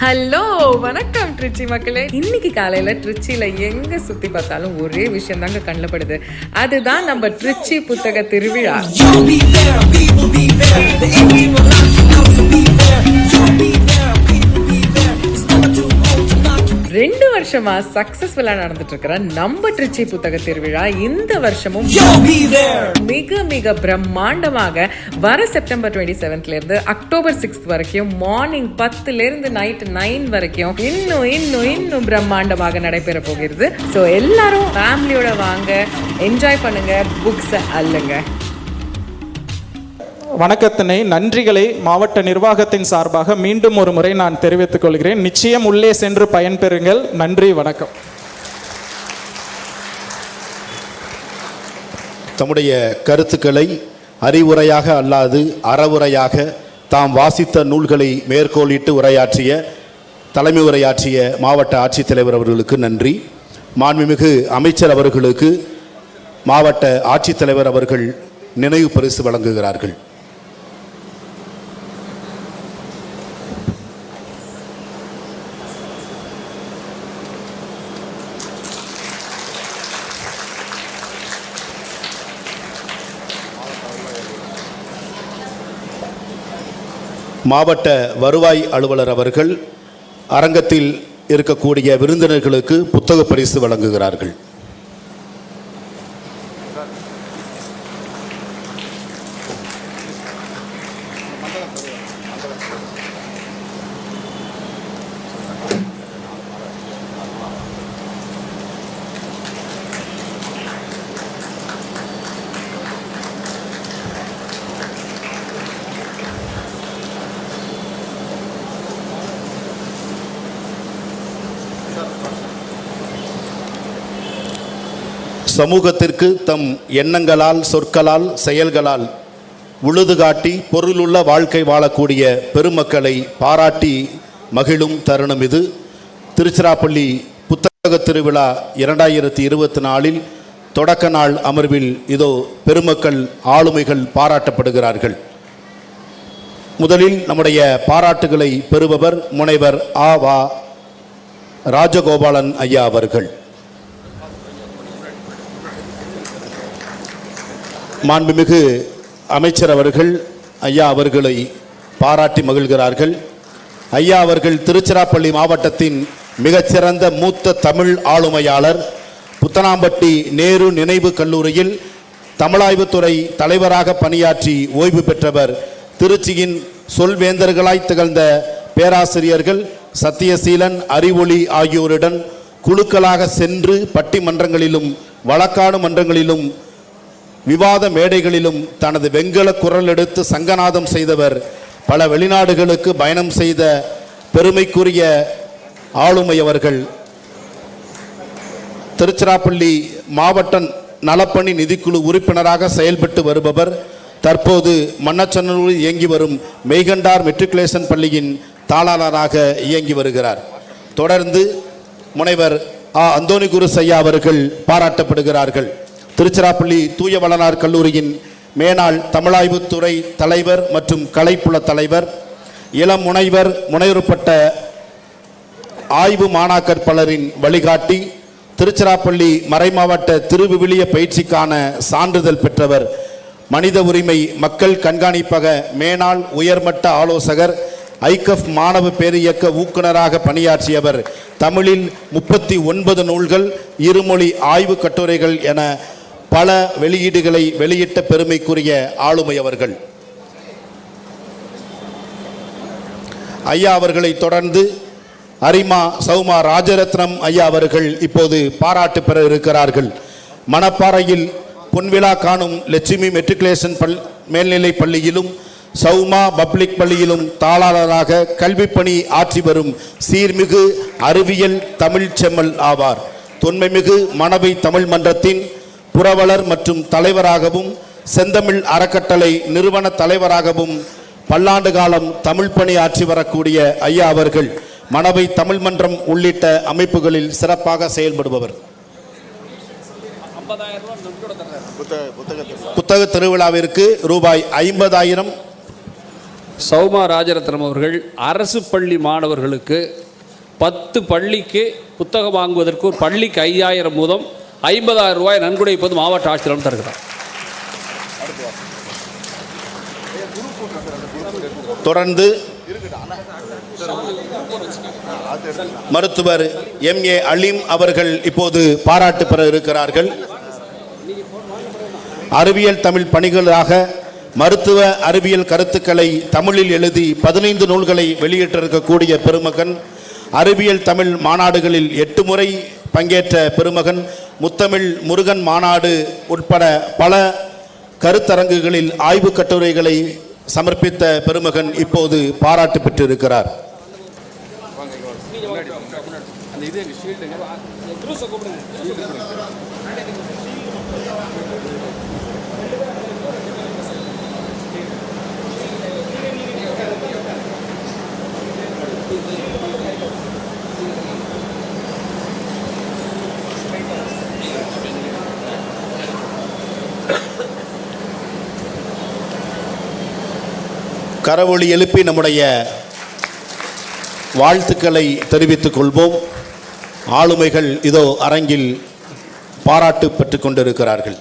Hello வணக்கம் ட்ரிச்சி மக்களே. இன்னைக்கு காலையில ட்ரிச்சியில் எங்க சுத்தி பார்த்தாலும் ஒரே விஷயம் தாங்க கண்ணப்படுது அதுதான் நம்ம ட்ரிச்சி புத்தக திருவிழா. ரெண்டு வருஷமா சக்சஸ்ஃபுல்லா நடந்துட்டு இருக்கிற நம்ம ட்ரிச்சி புத்தக திருவிழா இந்த வருஷமும். மிக மிக பிரம்மாண்டமாக வர செப்டம்பர் டுவெண்ட்டி செவன்த்ல இருந்து அக்டோபர் சிக்ஸ்த் வரைக்கும் மார்னிங் பத்துல இருந்து நைட் நைன் வரைக்கும் இன்னும் இன்னும் இன்னும் பிரம்மாண்டமாக நடைபெற போகிறது ஸோ எல்லாரும் ஃபேமிலியோட வாங்க என்ஜாய் பண்ணுங்க புக்ஸை அல்லுங்க வணக்கத்தினை நன்றிகளை மாவட்ட நிர்வாகத்தின் சார்பாக மீண்டும் ஒரு முறை நான் தெரிவித்துக் கொள்கிறேன். நிச்சயம் உள்ளே சென்று பயன்பெறுங்கள். நன்றி வணக்கம். தம்முடைய கருத்துக்களை அறிவுரையாக அல்லாது அறவுரையாக தாம் வாசித்த நூல்களை மேற்கோளிட்டு உரையாற்றிய தலைமை உரையாற்றிய மாவட்ட ஆட்சித்தலைவர் அவர்களுக்கு நன்றி. மாண்புமிகு அமைச்சர் அவர்களுக்கு மாவட்ட ஆட்சித்தலைவர் அவர்கள் நினைவு பரிசு வழங்குகிறார்கள். மாவட்ட வருவாய் அலுவலர் அவர்கள் அரங்கத்தில் இருக்கக்கூடிய விருந்தினர்களுக்கு புத்தக பரிசு வழங்குகிறார்கள். சமூகத்திற்கு தம் எண்ணங்களால் சொற்களால் செயல்களால் உழுது காட்டி பொருளுள்ள வாழ்க்கை வாழக்கூடிய பெருமக்களை பாராட்டி மகிழும் தருணம் இது. திருச்சிராப்பள்ளி புத்தக திருவிழா இரண்டாயிரத்தி இருபத்தி நாலில் தொடக்க நாள் அமர்வில் இதோ பெருமக்கள் ஆளுமைகள் பாராட்டப்படுகிறார்கள். முதலில் நம்முடைய பாராட்டுகளை பெறுபவர் முனைவர் ஆ வா ராஜகோபாலன் ஐயா அவர்கள். மாண்புமிகு அமைச்சர் அவர்கள் ஐயா அவர்களை பாராட்டி மகிழ்கிறார்கள். ஐயா அவர்கள் திருச்சிராப்பள்ளி மாவட்டத்தின் மிகச்சிறந்த மூத்த தமிழ் ஆளுமையாளர் புத்தனாம்பட்டி நேரு நினைவு கல்லூரியில் தமிழாய்வுத்துறை தலைவராக பணியாற்றி ஓய்வு பெற்றவர் திருச்சியின் சொல்வேந்தர்களாய் திகழ்ந்த பேராசிரியர்கள் சத்தியசீலன் அறிவொளி ஆகியோருடன் குழுக்களாக சென்று பட்டிமன்றங்களிலும் வழக்காடு மன்றங்களிலும் விவாத மேடைகளிலும் தனது வெங்கல குரல் எடுத்து சங்கநாதம் செய்தவர் பல வெளிநாடுகளுக்கு பயணம் செய்த பெருமைக்குரிய ஆளுமை அவர்கள். திருச்சிராப்பள்ளி மாவட்ட நலப்பணி நிதிக்குழு உறுப்பினராக செயல்பட்டு வருபவர் தற்போது மன்னச்சன்னூரில் இயங்கி வரும் மெய்கண்டார் மெட்ரிகுலேஷன் பள்ளியின் தாளாளராக இயங்கி வருகிறார். தொடர்ந்து முனைவர் ஆ. அந்தோணி குருசையா அவர்கள் பாராட்டப்படுகிறார்கள். திருச்சிராப்பள்ளி தூய வளனார் கல்லூரியின் மேனாள் தமிழாய்வுத்துறை தலைவர் மற்றும் கலைப்புல தலைவர் இளம் முனைவர் முனைவருப்பட்ட ஆய்வு மாணாக்கர் பலரின் வழிகாட்டி திருச்சிராப்பள்ளி மறைமாவட்ட திருவிவிலிய பயிற்சிக்கான சான்றிதழ் பெற்றவர் மனித உரிமை மக்கள் கண்காணிப்பக மேனாள் உயர்மட்ட ஆலோசகர் ஐகஃப் மாணவ பேரியக்க ஊக்குநராக பணியாற்றியவர் தமிழில் முப்பத்தி ஒன்பது நூல்கள் இருமொழி ஆய்வு கட்டுரைகள் என பல வெளியீடுகளை வெளியிட்ட பெருமைக்குரிய ஆளுமை அவர்கள். ஐயா அவர்களை தொடர்ந்து அரிமா சௌமா ராஜரத்னம் ஐயா அவர்கள் இப்போது பாராட்டு பெற இருக்கிறார்கள். மணப்பாறையில் பொன்விழா காணும் லட்சுமி மெட்ரிகுலேஷன் பல் மேல்நிலை பள்ளியிலும் சௌமா பப்ளிக் பள்ளியிலும் தாளாளராக கல்விப்பணி ஆற்றி வரும் சீர்மிகு அறிவியல் தமிழ்ச்செம்மல் ஆவார். தொன்மைமிகு மணவை தமிழ் மன்றத்தின் புரவலர் மற்றும் தலைவராகவும் செந்தமிழ் அறக்கட்டளை நிறுவன தலைவராகவும் பல்லாண்டு காலம் தமிழ் பணி ஆற்றி வரக்கூடிய ஐயா அவர்கள் மணவை தமிழ் மன்றம் உள்ளிட்ட அமைப்புகளில் சிறப்பாக செயல்படுபவர். புத்தக திருவிழாவிற்கு ரூபாய் ஐம்பதாயிரம். சௌமா ராஜரத்னம் அவர்கள் அரசு பள்ளி மாணவர்களுக்கு பத்து பள்ளிக்கு புத்தகம் வாங்குவதற்கு ஒரு பள்ளிக்கு ஐயாயிரம் மூதம் ஐம்பதாயிரம் ரூபாய் நன்கொடை இப்போது மாவட்ட ஆட்சியரிடம் தருகிறார். தொடர்ந்து மருத்துவர் எம் ஏ அலீம் அவர்கள் இப்போது பாராட்டு பெற இருக்கிறார்கள். அறிவியல் தமிழ் பணிகளாக மருத்துவ அறிவியல் கருத்துக்களை தமிழில் எழுதி பதினைந்து நூல்களை வெளியிட்டிருக்கக்கூடிய பெருமகன் அறிவியல் தமிழ் மாநாடுகளில் எட்டு முறை பங்கேற்ற பெருமகன் முத்தமிழ் முருகன் மாநாடு உட்பட பல கருத்தரங்குகளில் ஆய்வுக் கட்டுரைகளை சமர்ப்பித்த பெருமகன் இப்போது பாராட்டு பெற்றிருக்கிறார். கரவொளி எழுப்பி நம்முடைய வாழ்த்துக்களை தெரிவித்துக் கொள்வோம். ஆளுமைகள் இதோ அரங்கில் பாராட்டு பெற்றுக் கொண்டிருக்கிறார்கள்.